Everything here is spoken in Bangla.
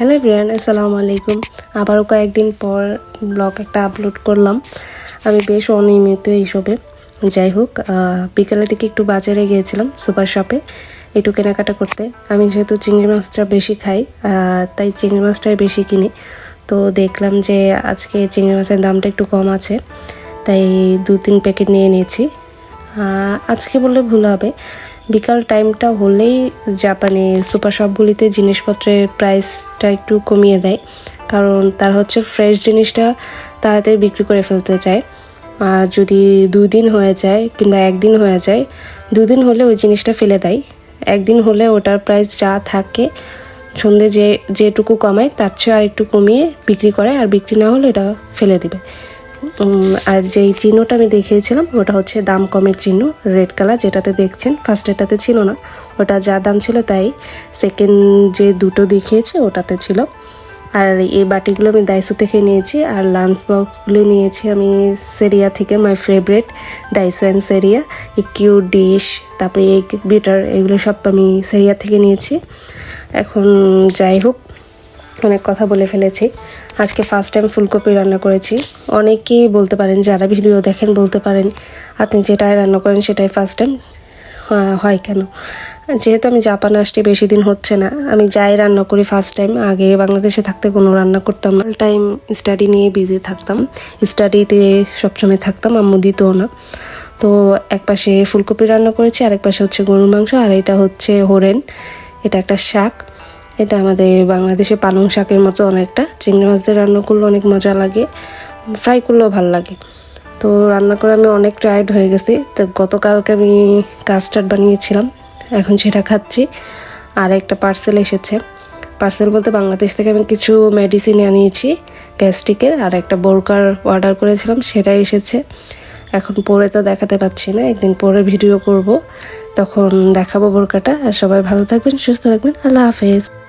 হ্যালো ব্রিয়ান আসসালামু আলাইকুম। আবারও কয়েকদিন পর ব্লগ একটা আপলোড করলাম। আমি বেশ অনিয়মিত এইসবে। যাই হোক বিকালের দিকে একটু বাজারে গিয়েছিলাম সুপার শপে একটু কেনাকাটা করতে। আমি যেহেতু চিংড়ি মাছটা বেশি খাই তাই চিংড়ি মাছটাই বেশি কিনি। তো দেখলাম যে আজকে চিংড়ি মাছের দামটা একটু কম আছে, তাই দু তিন প্যাকেট নিয়ে নিয়েছি। আজকে বললে ভুল হবে। বিকাল টাইমটা হলেই জাপানে সুপার শপগুলিতে জিনিসপত্রের প্রাইসটা একটু কমিয়ে দেয়। কারণ তার হচ্ছে ফ্রেশ জিনিসটা তাড়াতাড়ি বিক্রি করে ফেলতে চায়। আর যদি দিন হয়ে যায় কিংবা একদিন হয়ে যায়, দুদিন হলে ওই জিনিসটা ফেলে দেয়। একদিন হলে ওটার প্রাইস যা থাকে, সন্ধে যে, যেটুকু কমায়, তার চেয়ে আর একটু কমিয়ে বিক্রি করে, আর বিক্রি না হলে এটা ফেলে দিবে। আর যেই চিহ্নটা আমি দেখিয়েছিলাম, ওটা হচ্ছে দাম কমের চিহ্ন, রেড কালার, যেটাতে দেখছেন ফার্স্ট এটাতে ছিল না। ওটা যা দাম ছিল তাই। সেকেন্ড যে দুটো দেখিয়েছে, ওটাতে ছিল। আর এই বাটিগুলো আমি দাইসো থেকে নিয়েছি, আর লাঞ্চ বক্সগুলো নিয়েছি আমি সেরিয়া থেকে মাই ফেভারেট দাইসো অ্যান্ড সেরিয়া এই ডিশ তারপরে এগ বিটার এগুলো সব আমি সেরিয়া থেকে নিয়েছি। এখন যাই হোক অনেক কথা বলে ফেলেছি। আজকে ফার্স্ট টাইম ফুলকপি রান্না করেছি। অনেকেই বলতে পারেন, যারা ভিডিও দেখেন বলতে পারেন, আপনি যেটাই রান্না করেন সেটাই ফার্স্ট টাইম হয় কেন? যেহেতু আমি জাপান আসতে বেশি দিন হচ্ছে না। আমি যাই রান্না করি ফার্স্ট টাইম আগে বাংলাদেশে থাকতে কোনো রান্না করতাম না। টাইম স্টাডি নিয়ে বিজি থাকতাম। স্টাডিতে সবসময় থাকতাম, আম্মু দিতও না। তো এক পাশে ফুলকপি রান্না করেছি আর এক পাশে হচ্ছে গরুর মাংস, আর এটা হচ্ছে হরেন। এটা একটা শাক। এটা আমাদের বাংলাদেশে পালং শাকের মতো অনেকটা। চিংড়ি মাছ দিয়ে রান্না করলে অনেক মজা লাগে ফ্রাই করলেও ভালো লাগে। তো রান্না করে আমি অনেক টায়ার্ড হয়ে গেছি। তো গতকালকে আমি কাস্টার্ড বানিয়েছিলাম, এখন সেটা খাচ্ছি। আর একটা পার্সেল এসেছে। পার্সেল বলতে বাংলাদেশ থেকে আমি কিছু মেডিসিন আনিয়েছি গ্যাস্ট্রিকের আর একটা বোরকার অর্ডার করেছিলাম, সেটাই এসেছে। এখন পরে তো দেখাতে পাচ্ছি না, একদিন পরে ভিডিও করব। তখন দেখাবো বোরকাটা। আর সবাই ভালো থাকবেন, সুস্থ থাকবেন। আল্লাহ হাফেজ।